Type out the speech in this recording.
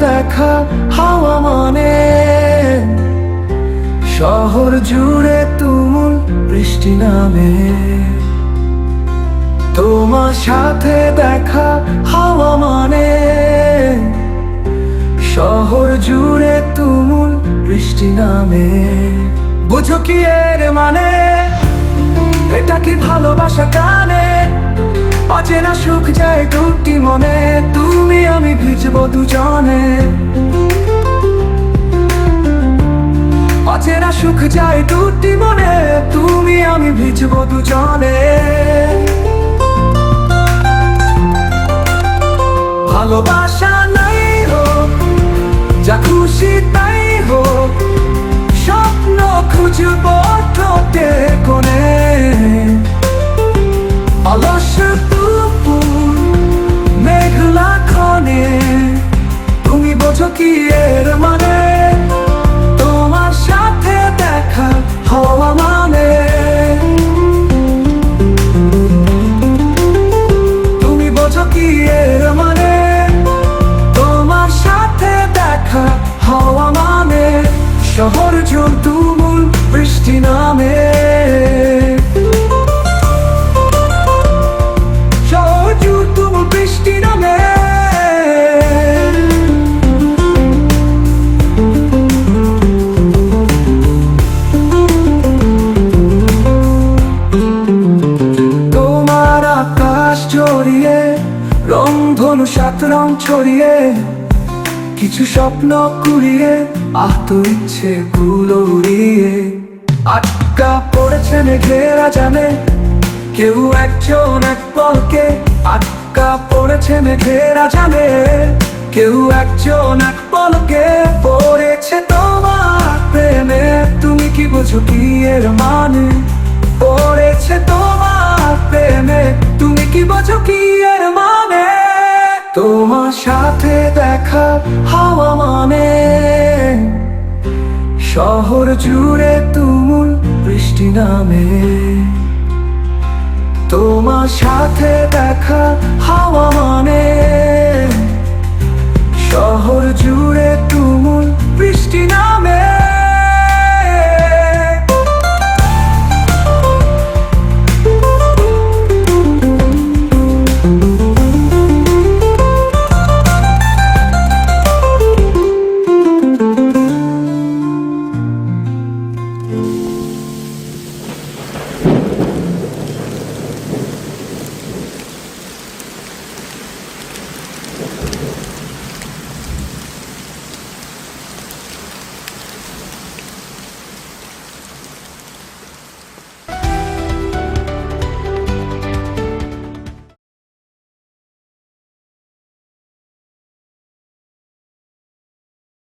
দেখা হাওয়া মানে। শহর জুড়ে তুমুল বৃষ্টি নামে। তোমার সাথে দেখা হাওয়া মানে। শহর জুড়ে তুমুল বৃষ্টি নামে। বুঝো কি এর মানে? এটা কি ভালোবাসা কানে? অচেনা সুখ যায় দুটি মনে। তুমি আমি ভিজবো দুজনে। অচেনা সুখ যায় দুটি মনে, তুমি আমি ভিজবো দুজনে। ভালোবাসা নাই হোক, যা খুশি তাই হোক, স্বপ্ন খুঁজবো রং ধনু সাত রং ছড়িয়ে, কিছু স্বপ্ন কুড়িয়ে, আহত ইচ্ছে গুলো উড়িয়ে। আটকা পড়েছে ঘেরা জানে কেউ একজন এক পলকে। আটকা পড়েছে ঘেরা জানে কেউ একজন এক পলকে। পড়েছে তোমার প্রেমে, তুমি কি বুঝো কি এর মানে? পড়েছে তোমার প্রেমে, তুমি কি বোঝো কি তোমার সাথে দেখা হাওয়া মানে। শহর জুড়ে তুমুল বৃষ্টি নামে। তোমার সাথে দেখা হাওয়া মানে।